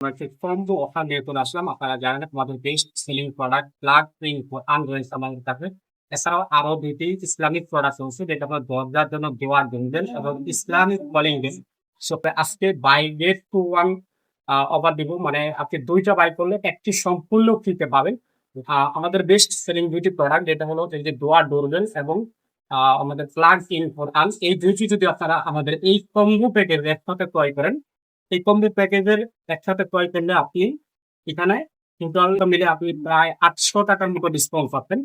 আমরা একটি combo offer নিয়ে চলে আসলাম, আপনারা জানেন আমাদের বেস্ট সেলিং প্রোডাক্ট প্লাগ প্রিং আন রয়েছে আমাদের কাছে এছাড়াও আরও দুটি ইসলামিক প্রোডাক্ট রয়েছে, যেটা আপনার দরজার জন্য দেওয়ার দিবেন এবং ইসলামিক কলিং বেল সো আজকে buy get two one offer দিব। মানে আপনি দুইটা বাই করলে একটি সম্পূর্ণ ফ্রিতে পাবেন। আমাদের বেস্ট সেলিং দুইটি প্রোডাক্ট যেটা হলো যে দোয়ার ডোরবেল এবং আমাদের প্লাগ ইন ফর এই দুইটি যদি আপনারা আমাদের এই কম্বো প্যাকেজ একসাথে ক্রয় করেন এই কম্বো প্যাকেজের একসাথে ক্রয় করলে আপনি এখানে টোটাল মিলে আপনি প্রায় আটশো টাকার মতো ডিসকাউন্ট পাচ্ছেন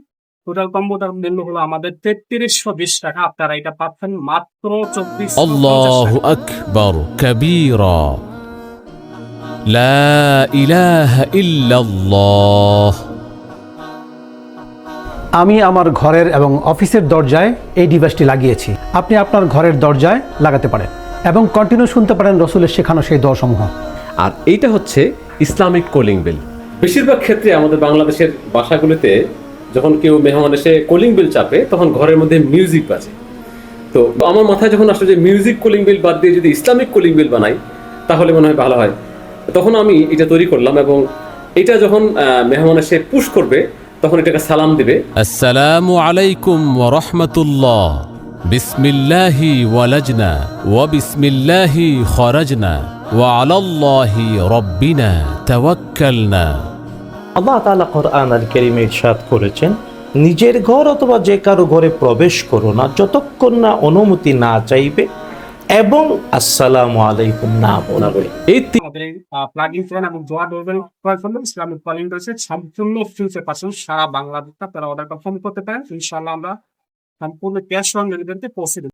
টোটাল কম্বোটার মূল্য হলো আমাদের তেত্রিশশো বিশ টাকা আপনারা এটা পাচ্ছেন মাত্র চব্বিশ الله اكبر كبيرا لا اله الا الله আমি আমার ঘরের এবং অফিসের দরজায় এই ডিভাইসটি লাগিয়েছি আপনি আপনার ঘরের দরজায় লাগাতে পারেন এবং কন্টিনিউ শুনতে পারেন রসুলের শেখানো সেই দোয়াসমূহ। আর এইটা হচ্ছে ইসলামিক কলিং বেল। বেশিরভাগ ক্ষেত্রে আমাদের বাংলাদেশের বাসাগুলিতে যখন কেউ মেহমান এসে কলিং বেল চাপে তখন ঘরের মধ্যে মিউজিক বাজে। তো আমার মাথায় যখন আসলো যে মিউজিক কলিং বিল বাদ দিয়ে যদি ইসলামিক কলিং বেল বানাই তাহলে মনে হয় ভালো হয়। তখন আমি এটা তৈরি করলাম এবং এটা যখন মেহমান এসে পুশ করবে তখন এটাকে সালাম দিবে। আসসালামু আলাইকুম ওয়া রাহমাতুল্লাহ। বিসমিল্লাহি ওয়ালাজনা বিসমিল্লাহি খরাজনা আলাল্লাহি রব্বিনা তাওয়াক্কালনা। আল্লাহ তাআলা কোরআন আল কারীমে ইরশাদ করেছেন নিজের ঘর অথবা যে কারও ঘরে প্রবেশ করো না যতক্ষণ না অনুমতি না চাইবে এবং আসসালামু আলাইকুম না বলবে এই প্লাগিন ফ্যান এবং জোয়া ডোরবেল ইসলামিক কলিং রয়েছে সম্পূর্ণ সারা তারা অর্ডার কনফার্ম করতে পারেন। ইনশাআল্লাহ আমরা সম্পূর্ণ ক্যাশ অন ডেলিভারিতে পৌঁছে দেব